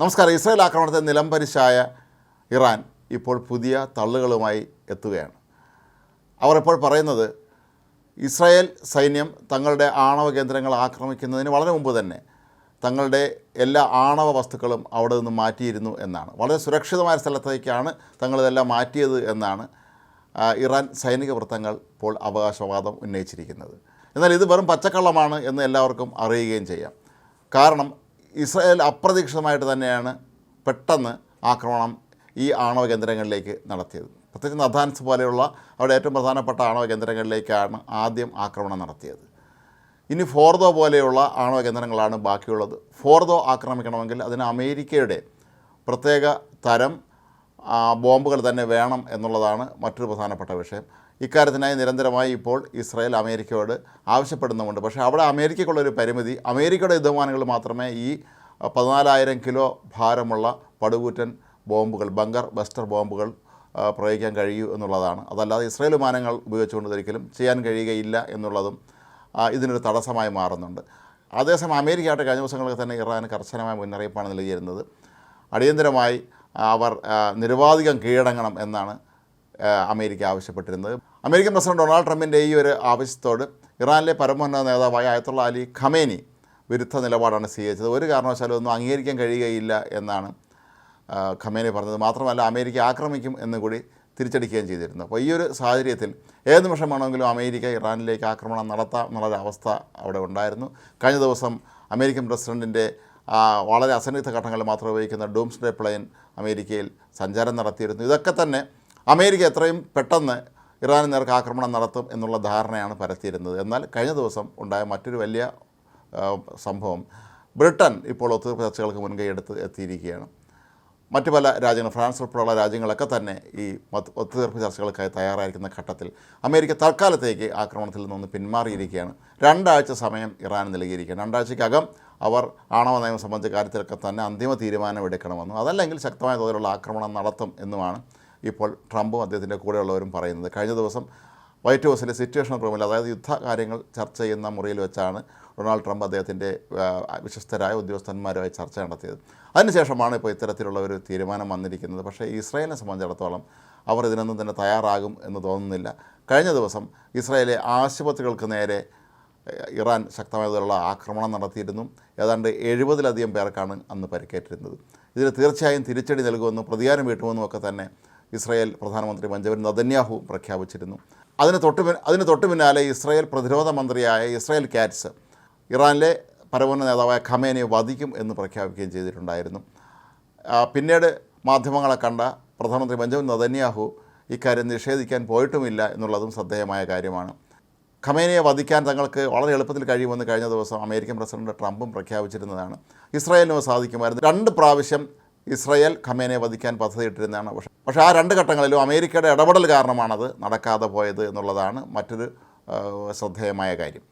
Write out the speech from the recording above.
നമസ്കാരം. ഇസ്രായേൽ ആക്രമണത്തെ നിലംപരിശായ ഇറാൻ ഇപ്പോൾ പുതിയ തള്ളുകളുമായി എത്തുകയാണ്. അവർ ഇപ്പോൾ പറയുന്നത് ഇസ്രായേൽ സൈന്യം തങ്ങളുടെ ആണവ കേന്ദ്രങ്ങൾ ആക്രമിക്കുന്നതിന് വളരെ മുമ്പ് തന്നെ തങ്ങളുടെ എല്ലാ ആണവ വസ്തുക്കളും അവിടെ നിന്ന് മാറ്റിയിരുന്നു എന്നാണ്. വളരെ സുരക്ഷിതമായ സ്ഥലത്തേക്കാണ് തങ്ങളിതെല്ലാം മാറ്റിയത് എന്നാണ് ഇറാൻ സൈനിക വൃത്തങ്ങൾ ഇപ്പോൾ അവകാശവാദം ഉന്നയിച്ചിരിക്കുന്നത്. എന്നാൽ ഇത് വെറും പച്ചക്കള്ളമാണ് എന്ന് എല്ലാവർക്കും അറിയുകയും ചെയ്യാം. കാരണം ഇസ്രായേൽ അപ്രതീക്ഷിതമായിട്ട് തന്നെയാണ് പെട്ടെന്ന് ആക്രമണം ഈ ആണവ കേന്ദ്രങ്ങളിലേക്ക് നടത്തിയത്. പ്രത്യേകിച്ച് നഥാൻസ് പോലെയുള്ള അവിടെ ഏറ്റവും പ്രധാനപ്പെട്ട ആണവ കേന്ദ്രങ്ങളിലേക്കാണ് ആദ്യം ആക്രമണം നടത്തിയത്. ഇനി ഫോർദോ പോലെയുള്ള ആണവ കേന്ദ്രങ്ങളാണ് ബാക്കിയുള്ളത്. ഫോർദോ ആക്രമിക്കണമെങ്കിൽ അതിന് അമേരിക്കയുടെ പ്രത്യേക തരം ബോംബുകൾ തന്നെ വേണം എന്നുള്ളതാണ് മറ്റൊരു പ്രധാനപ്പെട്ട വിഷയം. ഇക്കാര്യത്തിനായി നിരന്തരമായി ഇപ്പോൾ ഇസ്രായേൽ അമേരിക്കയോട് ആവശ്യപ്പെടുന്നുമുണ്ട്. പക്ഷേ അവിടെ അമേരിക്കയ്ക്കുള്ളൊരു പരിമിതി അമേരിക്കയുടെ യുദ്ധമാനങ്ങൾ മാത്രമേ ഈ പതിനാലായിരം കിലോ ഭാരമുള്ള പടുകൂറ്റൻ ബോംബുകൾ ബങ്കർ ബസ്റ്റർ ബോംബുകൾ പ്രയോഗിക്കാൻ കഴിയൂ എന്നുള്ളതാണ്. അതല്ലാതെ ഇസ്രായേൽ വിമാനങ്ങൾ ഉപയോഗിച്ചുകൊണ്ട് ഒരിക്കലും ചെയ്യാൻ കഴിയുകയില്ല എന്നുള്ളതും ഇതിനൊരു തടസ്സമായി മാറുന്നുണ്ട്. അതേസമയം അമേരിക്കയായിട്ട് കഴിഞ്ഞ ദിവസങ്ങളിൽ തന്നെ ഇറാൻ കർശനമായ മുന്നറിയിപ്പാണ് നൽകിയിരുന്നത്. അടിയന്തരമായി അവർ നിരവാധികം കീഴടങ്ങണം എന്നാണ് അമേരിക്ക ആവശ്യപ്പെട്ടിരുന്നത്. അമേരിക്കൻ പ്രസിഡന്റ് ഡൊണാൾഡ് ട്രംപിന്റെ ഈ ഒരു ആവശ്യത്തോട് ഇറാനിലെ പരമോന്നത നേതാവായ അയത്തുള്ള അലി ഖമേനി വിരുദ്ധ നിലപാടാണ് സ്വീകരിച്ചത്. ഒരു കാരണവശാലും ഒന്നും അംഗീകരിക്കാൻ കഴിയുകയില്ല എന്നാണ് ഖമേനി പറഞ്ഞത്. മാത്രമല്ല അമേരിക്ക ആക്രമിക്കും എന്ന് കൂടി തിരിച്ചടിക്കുകയും ചെയ്തിരുന്നു. അപ്പോൾ ഈ ഒരു സാഹചര്യത്തിൽ ഏത് നിമിഷം വേണമെങ്കിലും അമേരിക്ക ഇറാനിലേക്ക് ആക്രമണം നടത്താം എന്നുള്ളൊരു അവസ്ഥ അവിടെ ഉണ്ടായിരുന്നു. കഴിഞ്ഞ ദിവസം അമേരിക്കൻ പ്രസിഡന്റിന്റെ വളരെ അസന്നിഗ്ധ ഘട്ടങ്ങളിൽ മാത്രം ഉപയോഗിക്കുന്ന ഡൂംസ്ഡേ പ്ലെയിൻ അമേരിക്കയിൽ സഞ്ചാരം നടത്തിയിരുന്നു. ഇതൊക്കെ തന്നെ അമേരിക്ക എത്രയും പെട്ടെന്ന് ഇറാന് നേർക്ക് ആക്രമണം നടത്തും എന്നുള്ള ധാരണയാണ് പരത്തിയിരുന്നത്. എന്നാൽ കഴിഞ്ഞ ദിവസം ഉണ്ടായ മറ്റൊരു വലിയ സംഭവം ബ്രിട്ടൻ ഇപ്പോൾ ഒത്തുതീർപ്പ് ചർച്ചകൾക്ക് മുൻകൈ എടുത്ത് എത്തിയിരിക്കുകയാണ്. മറ്റു പല രാജ്യങ്ങൾ ഫ്രാൻസ് ഉൾപ്പെടെയുള്ള രാജ്യങ്ങളൊക്കെ തന്നെ ഈ ഒത്തുതീർപ്പ് ചർച്ചകൾക്കായി തയ്യാറായിരിക്കുന്ന ഘട്ടത്തിൽ അമേരിക്ക തൽക്കാലത്തേക്ക് ആക്രമണത്തിൽ നിന്ന് പിന്മാറിയിരിക്കുകയാണ്. രണ്ടാഴ്ച സമയം ഇറാൻ നൽകിയിരിക്കുകയാണ്. രണ്ടാഴ്ചക്കകം അവർ ആണവ നയം സംബന്ധിച്ച കാര്യത്തിലൊക്കെ തന്നെ അന്തിമ തീരുമാനം എടുക്കണമെന്നും അതല്ലെങ്കിൽ ശക്തമായ തോതിലുള്ള ആക്രമണം നടത്തും എന്നുമാണ് ഇപ്പോൾ ട്രംപും അദ്ദേഹത്തിന്റെ കൂടെയുള്ളവരും പറയുന്നത്. കഴിഞ്ഞ ദിവസം വൈറ്റ് ഹൗസിലെ സിറ്റുവേഷൻ റൂമിൽ അതായത് യുദ്ധ കാര്യങ്ങൾ ചർച്ച ചെയ്യുന്ന മുറിയിൽ വെച്ചാണ് ഡൊണാൾഡ് ട്രംപ് അദ്ദേഹത്തിന്റെ വിശ്വസ്തരായ ഉദ്യോഗസ്ഥന്മാരുമായി ചർച്ച നടത്തിയത്. അതിനുശേഷമാണ് ഇപ്പോൾ ഇത്തരത്തിലുള്ള ഒരു തീരുമാനം വന്നിരിക്കുന്നത്. പക്ഷേ ഇസ്രായേലിനെ സംബന്ധിച്ചിടത്തോളം അവർ ഇതിനൊന്നും തന്നെ തയ്യാറാകും എന്ന് തോന്നുന്നില്ല. കഴിഞ്ഞ ദിവസം ഇസ്രായേലെ ആശുപത്രികൾക്ക് നേരെ ഇറാൻ ശക്തമായതിലുള്ള ആക്രമണം നടത്തിയിരുന്നു. ഏതാണ്ട് എഴുപതിലധികം പേർക്കാണ് അന്ന് പരിക്കേറ്റിരുന്നത്. ഇതിന് തീർച്ചയായും തിരിച്ചടി നൽകുമെന്നും പ്രതികാരം വീട്ടുമെന്നും ഒക്കെ തന്നെ ഇസ്രായേൽ പ്രധാനമന്ത്രി ബഞ്ചമിൻ നദന്യാഹു പ്രഖ്യാപിച്ചിരുന്നു. അതിന് തൊട്ട് അതിന് തൊട്ട് പിന്നാലെ ഇസ്രായേൽ പ്രതിരോധ മന്ത്രിയായ ഇസ്രായേൽ കാറ്റ്സ് ഇറാനിലെ പരമോന്നത നേതാവായ ഖമേനെ വധിക്കും എന്ന് പ്രഖ്യാപിക്കുകയും ചെയ്തിട്ടുണ്ടായിരുന്നു. പിന്നീട് മാധ്യമങ്ങളെ കണ്ട പ്രധാനമന്ത്രി ബഞ്ചമിൻ നദന്യാഹു ഇക്കാര്യം നിഷേധിക്കാൻ പോയിട്ടുമില്ല എന്നുള്ളതും ശ്രദ്ധേയമായ കാര്യമാണ്. ഖമേനയെ വധിക്കാൻ തങ്ങൾക്ക് വളരെ എളുപ്പത്തിൽ കഴിയുമെന്ന് കഴിഞ്ഞ ദിവസം അമേരിക്കൻ പ്രസിഡന്റ് ട്രംപും പ്രഖ്യാപിച്ചിരുന്നതാണ്. ഇസ്രായേലിന് സാധിക്കുമായിരുന്നു. രണ്ട് പ്രാവശ്യം ഇസ്രായേൽ ഖമേനെ വധിക്കാൻ പദ്ധതിയിട്ടിരുന്നതാണ് പക്ഷേ പക്ഷേ ആ രണ്ട് ഘട്ടങ്ങളിലും അമേരിക്കയുടെ ഇടപെടൽ കാരണമാണത് നടക്കാതെ പോയത് എന്നുള്ളതാണ് മറ്റൊരു ശ്രദ്ധേയമായ കാര്യം.